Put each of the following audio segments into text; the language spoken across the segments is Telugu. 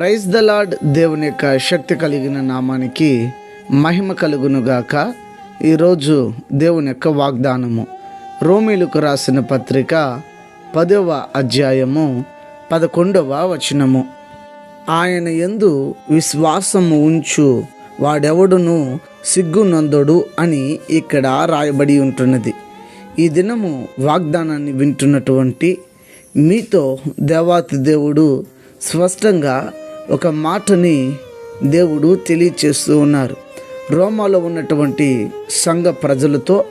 ప్రైజ్ ద లార్డ్ దేవుని యొక్క శక్తి కలిగిన నామానికి మహిమ కలుగునుగాక. ఈరోజు దేవుని యొక్క వాగ్దానము. రోమిలకు రాసిన పత్రిక పదవ అధ్యాయము పదకొండవ వచనము. ఆయన ఎందు విశ్వాసము ఉంచు వాడెవడును సిగ్గునందడు అని ఇక్కడ రాయబడి ఉంటున్నది. ఈ దినము వాగ్దానాన్ని వింటున్నటువంటి మీతో దేవాతి దేవుడు స్పష్టంగా ఒక మాటని దేవుడు తెలియచేస్తూ ఉన్నారు. రోమాలో ఉన్నటువంటి సంఘ ప్రజలతో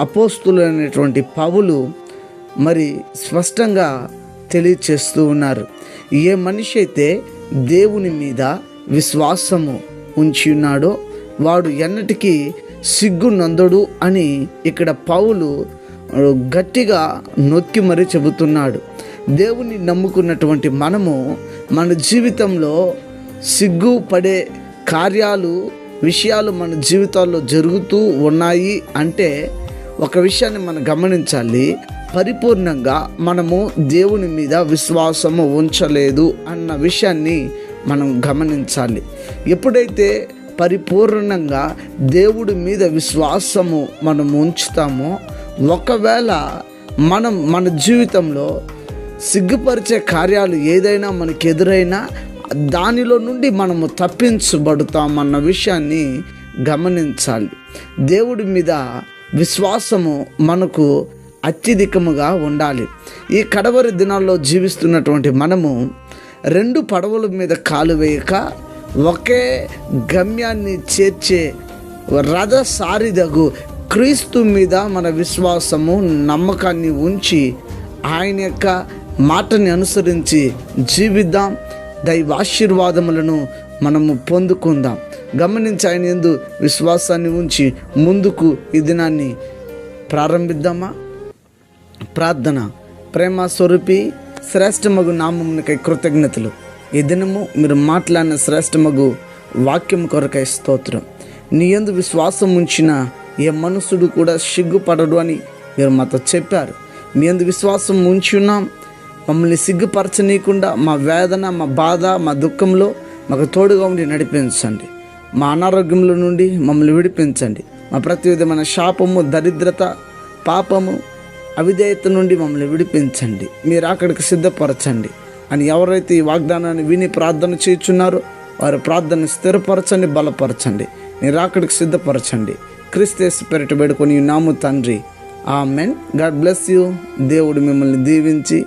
అపోస్తులైనటువంటి పవులు మరి స్పష్టంగా తెలియచేస్తూ ఉన్నారు. ఏ మనిషి అయితే దేవుని మీద విశ్వాసము ఉంచి ఉన్నాడో వాడు ఎన్నటికీ సిగ్గు నందడు అని ఇక్కడ పౌలు గట్టిగా నొక్కి మరీ చెబుతున్నాడు. దేవుని నమ్ముకున్నటువంటి మనము మన జీవితంలో సిగ్గుపడే కార్యాలు విషయాలు మన జీవితాల్లో జరుగుతూ ఉన్నాయి అంటే ఒక విషయాన్ని మనం గమనించాలి. పరిపూర్ణంగా మనము దేవుని మీద విశ్వాసము ఉంచలేదు అన్న విషయాన్ని మనం గమనించాలి. ఎప్పుడైతే పరిపూర్ణంగా దేవుడి మీద విశ్వాసము మనం ఉంచుతామో ఒకవేళ మనం మన జీవితంలో సిగ్గుపరిచే కార్యాలు ఏదైనా మనకు ఎదురైనా దానిలో నుండి మనము తప్పించబడతామన్న విషయాన్ని గమనించాలి. దేవుడి మీద విశ్వాసము మనకు అత్యధికముగా ఉండాలి. ఈ కడవరి దినాల్లో జీవిస్తున్నటువంటి మనము రెండు పడవల మీద కాలు వేయక ఒకే గమ్యాన్ని చేర్చే రథ సారిదగు క్రీస్తు మీద మన విశ్వాసము నమ్మకాన్ని ఉంచి ఆయన యొక్క మాటని అనుసరించి జీవిద్దాం. దైవాశీర్వాదములను మనము పొందుకుందాం. గమనించి ఆయన ఎందు విశ్వాసాన్ని ఉంచి ముందుకు ఈ దినాన్ని ప్రారంభిద్దామా? ప్రార్థన. ప్రేమ స్వరూపి శ్రేష్టమగు నామమునికై కృతజ్ఞతలు. ఈ దినము మీరు మాట్లాడిన శ్రేష్టమగు వాక్యం కొరకై స్తోత్రం. నీ ఎందు విశ్వాసం ఉంచిన ఏ మనుషుడు కూడా సిగ్గుపడడు అని మీరు మాతో చెప్పారు. మీ ఎందు విశ్వాసం ఉంచి ఉన్నాం మమ్మల్ని సిగ్గుపరచనీయకుండా మా వేదన మా బాధ మా దుఃఖంలో మాకు తోడుగా ఉండి నడిపించండి. మా అనారోగ్యంలో నుండి మమ్మల్ని విడిపించండి. మా ప్రతి విధమైన శాపము దరిద్రత పాపము అవిధేయత నుండి మమ్మల్ని విడిపించండి. మీరు అక్కడికి సిద్ధపరచండి అని ఎవరైతే ఈ వాగ్దానాన్ని విని ప్రార్థన చేయుచున్నారో వారి ప్రార్థన స్థిరపరచండి బలపరచండి. మీరు అక్కడికి సిద్ధపరచండి. క్రిస్తేస్ పెరట పెడుకొని నాము తండ్రి. ఆ మెన్ గాడ్ బ్లెస్ యూ. దేవుడు మిమ్మల్ని దీవించి